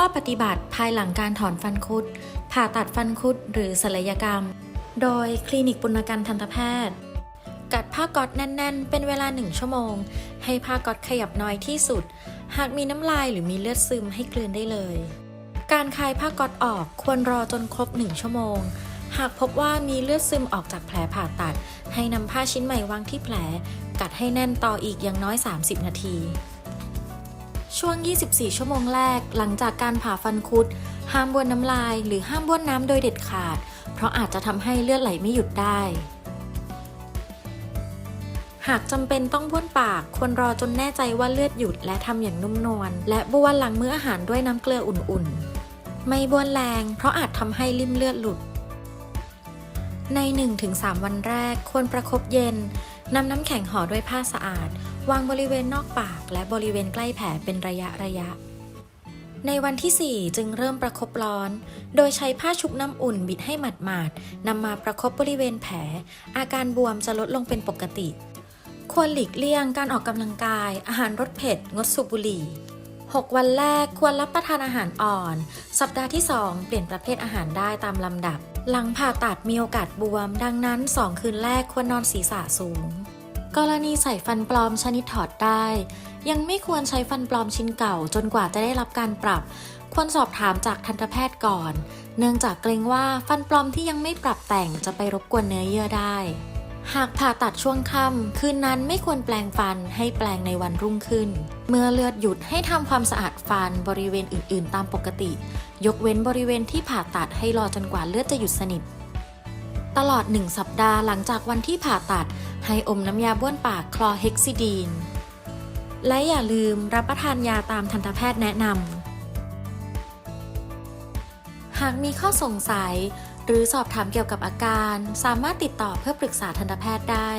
ข้อปฏิบัติภายหลังการถอนฟันคุด ผ่าตัดฟันคุดหรือศัลยกรรม โดยคลินิกปุณกันทันตแพทย์ กัดผ้าก๊อตแน่น ๆ เป็นเวลา1ชั่วโมง ให้ผ้าก๊อตขยับน้อยที่สุด หากมีน้ำลายหรือมีเลือดซึมให้กลืนได้เลย การคลายผ้าก๊อตออกควรรอจนครบ1ชั่วโมง หากพบว่ามีเลือดซึมออกจากแผลผ่าตัด ให้นำผ้าชิ้นใหม่วางที่แผล กัดให้แน่นต่ออีกอย่างน้อย 30 นาที ช่วง 24 ชั่วโมงแรก หลังจากการผ่าฟันคุด ห้ามบ้วนน้ำลาย หรือห้ามบ้วนน้ำโดยเด็ดขาด เพราะอาจจะทำให้เลือดไหลไม่หยุดได้ หากจำเป็นต้องบ้วนปาก ควรรอจนแน่ใจว่าเลือดหยุดและทำอย่างนุ่มนวล และบ้วนหลังมื้ออาหารด้วยน้ำเกลืออุ่นๆ ไม่บ้วนแรง เพราะอาจทำให้ลิ่มเลือดหลุด ใน 1-3 วันแรก ควรประคบเย็น นำน้ำแข็งห่อด้วยผ้าสะอาด วางบริเวณนอกปากและบริเวณใกล้แผลเป็นระยะระยะ ในวันที่ 4 จึงเริ่มประคบร้อน โดยใช้ผ้าชุบน้ำอุ่นบิดให้หมาดๆนำมาประคบบริเวณแผล อาการบวมจะลดลงเป็นปกติ ควรหลีกเลี่ยงการออกกำลังกาย อาหารรสเผ็ด งดสูบบุหรี่ 6 วันแรกควรรับประทานอาหารอ่อน สัปดาห์ที่ 2 เปลี่ยนประเภทอาหารได้ตามลำดับ หลังผ่าตัดมีโอกาสบวม ดังนั้น 2 คืนแรกควรนอนศีรษะสูง กรณีใส่ฟันปลอมชนิดถอดได้ ยังไม่ควรใช้ฟันปลอมชิ้นเก่าจนกว่าจะได้รับการปรับ ควรสอบถามจากทันตแพทย์ก่อน เนื่องจากเกรงว่าฟันปลอมที่ยังไม่ปรับแต่งจะไปรบกวนเนื้อเยื่อได้ หากผ่าตัดช่วงค่ำคืนนั้นไม่ควรแปลงฟันให้แปลงในวันรุ่งขึ้น เมื่อเลือดหยุดให้ทำความสะอาดฟันบริเวณอื่น ๆ ตามปกติ ยกเว้นบริเวณที่ผ่าตัดให้รอจนกว่าเลือดจะหยุดสนิท ตลอด 1 สัปดาห์หลังจากวันที่ผ่าตัด ให้อมน้ำยาบ้วนปากคลอเฮกซิดีน และอย่าลืมรับประทานยาตามทันตแพทย์แนะนำหากมีข้อสงสัย หรือสอบถามเกี่ยวกับอาการ สามารถติดต่อเพื่อปรึกษาทันตแพทย์ได้